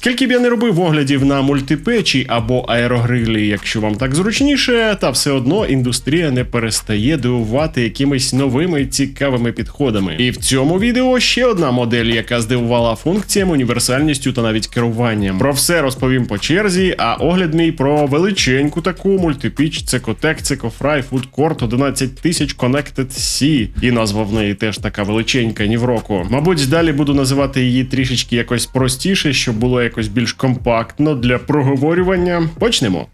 Скільки б я не робив оглядів на мультипечі або аерогрилі, якщо вам так зручніше, та все одно індустрія не перестає дивувати якимись новими цікавими підходами. І в цьому відео ще одна модель, яка здивувала функціями, універсальністю та навіть керуванням. Про все розповім по черзі, а огляд мій про величеньку таку мультипіч Cecofry Food Court 11000 Connected C. І назва в неї теж така величенька, ні в року. Мабуть, далі буду називати її трішечки якось простіше, щоб було якось більш компактно для проговорювання. Почнемо.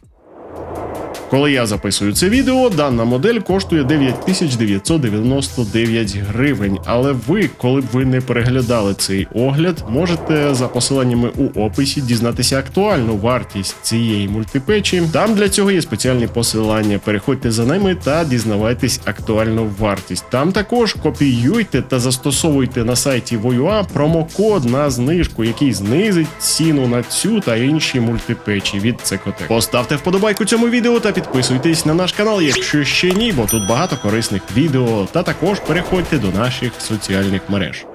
Коли я записую це відео, дана модель коштує 9999 гривень. Але ви, коли б ви не переглядали цей огляд, можете за посиланнями у описі дізнатися актуальну вартість цієї мультипечі. Там для цього є спеціальні посилання. Переходьте за ними та дізнавайтесь актуальну вартість. Там також копіюйте та застосовуйте на сайті Voyua промокод на знижку, який знизить ціну на цю та інші мультипечі від Cecotec. Поставте вподобайку цьому відео та підписуйтесь на наш канал, якщо ще ні, бо тут багато корисних відео. Та також переходьте до наших соціальних мереж.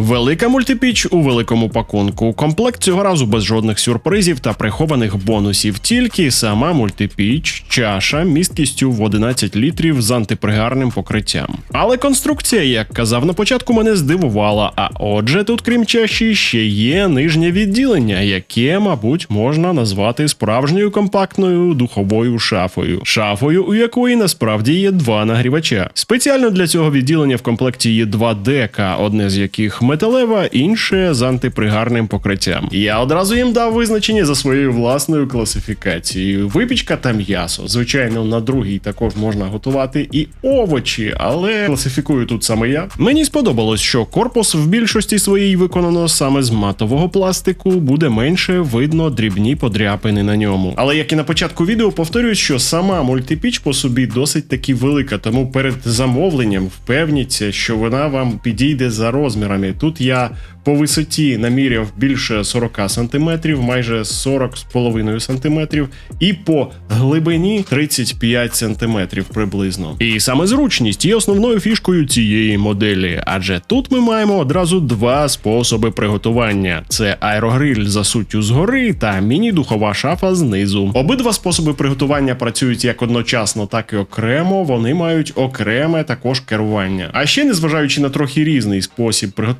Велика мультипіч у великому пакунку. Комплект цього разу без жодних сюрпризів та прихованих бонусів. Тільки сама мультипіч, чаша місткістю в 11 літрів з антипригарним покриттям. Але конструкція, як казав на початку, мене здивувала. А отже, тут, крім чаші, ще є нижнє відділення, яке, мабуть, можна назвати справжньою компактною духовою шафою. Шафою, у якої насправді є два нагрівача. Спеціально для цього відділення в комплекті є два дека, одне з яких металева, інше з антипригарним покриттям. Я одразу їм дав визначення за своєю власною класифікацією. Випічка та м'ясо. Звичайно, на другій також можна готувати і овочі, але класифікую тут саме я. Мені сподобалось, що корпус в більшості своїй виконано саме з матового пластику, буде менше видно дрібні подряпини на ньому. Але як і на початку відео, повторюю, що сама мультипіч по собі досить таки велика, тому перед замовленням впевніться, що вона вам підійде за розмірами. Тут я по висоті наміряв більше 40 см, майже 40,5 см, і по глибині 35 см приблизно. І саме зручність є основною фішкою цієї моделі, адже тут ми маємо одразу два способи приготування: це аерогриль за суттю згори та міні-духова шафа знизу. Обидва способи приготування працюють як одночасно, так і окремо. Вони мають окреме також керування. А ще, незважаючи на трохи різний спосіб приготування,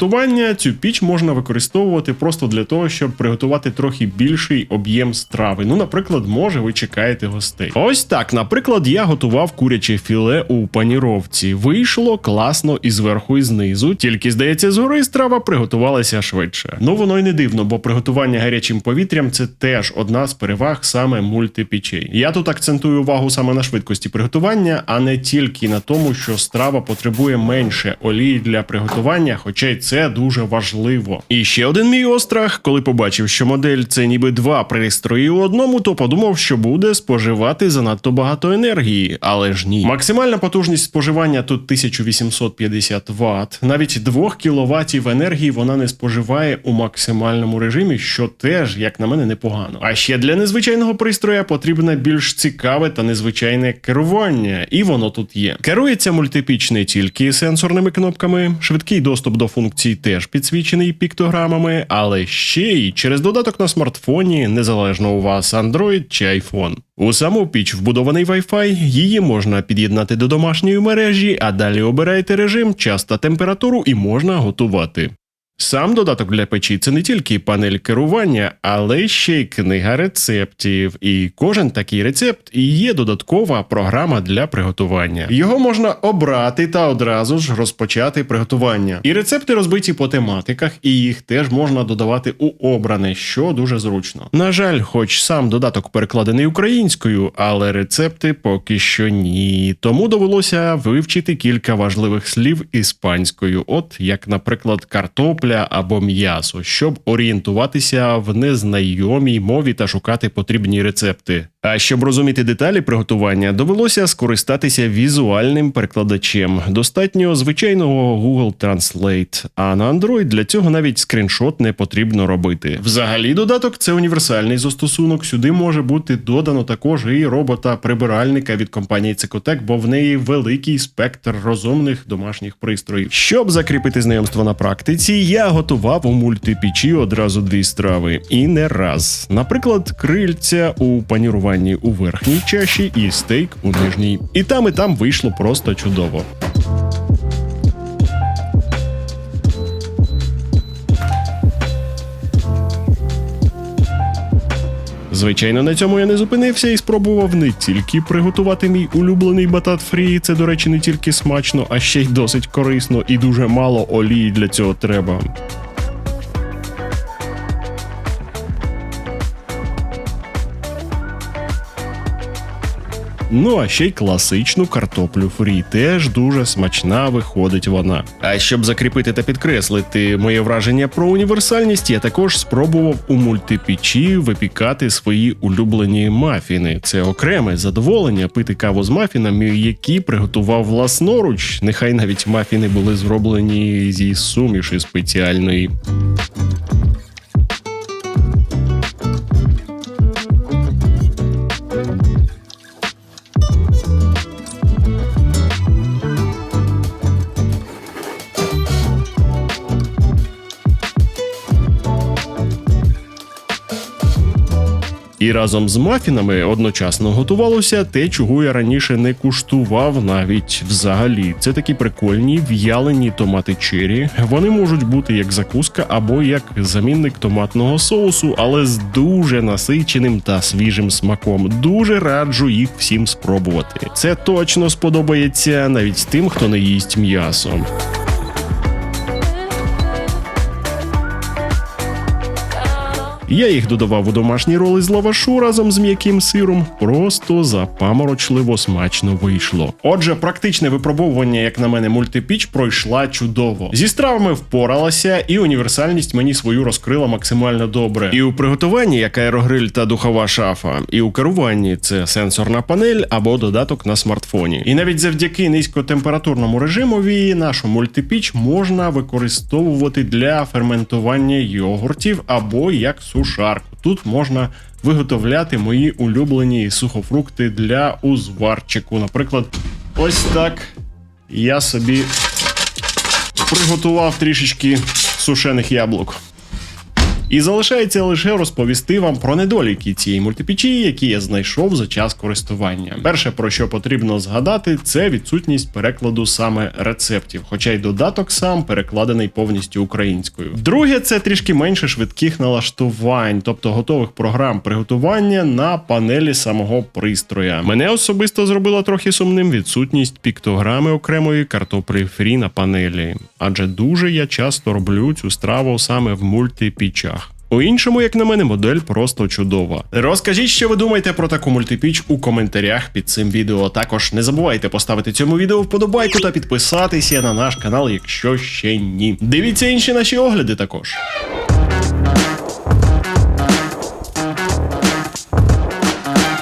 цю піч можна використовувати просто для того, щоб приготувати трохи більший об'єм страви. Ну, наприклад, може, ви чекаєте гостей. Ось так, наприклад, я готував куряче філе у паніровці. Вийшло класно і зверху, і знизу. Тільки здається, згори страва приготувалася швидше. Ну воно й не дивно, бо приготування гарячим повітрям це теж одна з переваг саме мультипічей. Я тут акцентую увагу саме на швидкості приготування, а не тільки на тому, що страва потребує менше олії для приготування, хоча й це дуже важливо. І ще один мій острах, коли побачив, що модель це ніби два пристрої у одному, то подумав, що буде споживати занадто багато енергії, але ж ні. Максимальна потужність споживання тут 1850 Вт. Навіть 2 кВт енергії вона не споживає у максимальному режимі, що теж, як на мене, непогано. А ще для незвичайного пристроя потрібне більш цікаве та незвичайне керування, і воно тут є. Керується мультипіч не тільки сенсорними кнопками, швидкий доступ до функцій теж підсвічений піктограмами, але ще й через додаток на смартфоні, незалежно у вас Android чи iPhone. У саму піч вбудований Wi-Fi, її можна під'єднати до домашньої мережі, а далі обираєте режим, час та температуру і можна готувати. Сам додаток для печі це не тільки панель керування, але ще й книга рецептів. І кожен такий рецепт є додаткова програма для приготування. Його можна обрати та одразу ж розпочати приготування. І рецепти розбиті по тематиках, і їх теж можна додавати у обране, що дуже зручно. На жаль, хоч сам додаток перекладений українською, але рецепти поки що ні. Тому довелося вивчити кілька важливих слів іспанською, от як, наприклад, картопля або м'ясо, щоб орієнтуватися в незнайомій мові та шукати потрібні рецепти. А щоб розуміти деталі приготування, довелося скористатися візуальним перекладачем. Достатньо звичайного Google Translate, а на Android для цього навіть скріншот не потрібно робити. Взагалі, додаток це універсальний застосунок. Сюди може бути додано також і робота-прибиральника від компанії Cecotec, бо в неї великий спектр розумних домашніх пристроїв. Щоб закріпити знайомство на практиці, я я готував у мультипічі одразу дві страви, і не раз. Наприклад, крильця у паніруванні у верхній чаші і стейк у нижній. І там, і там вийшло просто чудово. Звичайно, на цьому я не зупинився і спробував не тільки приготувати мій улюблений батат фрі. Це, до речі, не тільки смачно, а ще й досить корисно, і дуже мало олії для цього треба. Ну а ще й класичну картоплю фрі. Теж дуже смачна виходить вона. А щоб закріпити та підкреслити моє враження про універсальність, я також спробував у мультипічі випікати свої улюблені мафіни. Це окреме задоволення пити каву з мафінами, які приготував власноруч. Нехай навіть мафіни були зроблені зі суміші спеціальної. І разом з мафінами одночасно готувалося те, чого я раніше не куштував навіть взагалі. Це такі прикольні в'ялені томати чері. Вони можуть бути як закуска або як замінник томатного соусу, але з дуже насиченим та свіжим смаком. Дуже раджу їх всім спробувати. Це точно сподобається навіть тим, хто не їсть м'ясо. Я їх додавав у домашні роли з лавашу разом з м'яким сиром. Просто запаморочливо смачно вийшло. Отже, практичне випробовування, як на мене, мультипіч пройшла чудово. Зі стравами впоралася, і універсальність мені свою розкрила максимально добре. І у приготуванні, як аерогриль та духова шафа, і у керуванні це сенсорна панель або додаток на смартфоні. І навіть завдяки низькотемпературному режимові нашу мультипіч можна використовувати для ферментування йогуртів або як сушарку. Тут можна виготовляти мої улюблені сухофрукти для узварчику. Наприклад, ось так я собі приготував трішечки сушених яблук. І залишається лише розповісти вам про недоліки цієї мультипічі, які я знайшов за час користування. Перше, про що потрібно згадати, це відсутність перекладу саме рецептів, хоча й додаток сам перекладений повністю українською. Друге, це трішки менше швидких налаштувань, тобто готових програм приготування на панелі самого пристроя. Мене особисто зробила трохи сумним відсутність піктограми окремої картоплі фрі на панелі, адже дуже я часто роблю цю страву саме в мультипічах. У іншому, як на мене, модель просто чудова. Розкажіть, що ви думаєте про таку мультипіч у коментарях під цим відео. Також не забувайте поставити цьому відео вподобайку та підписатися на наш канал, якщо ще ні. Дивіться інші наші огляди також.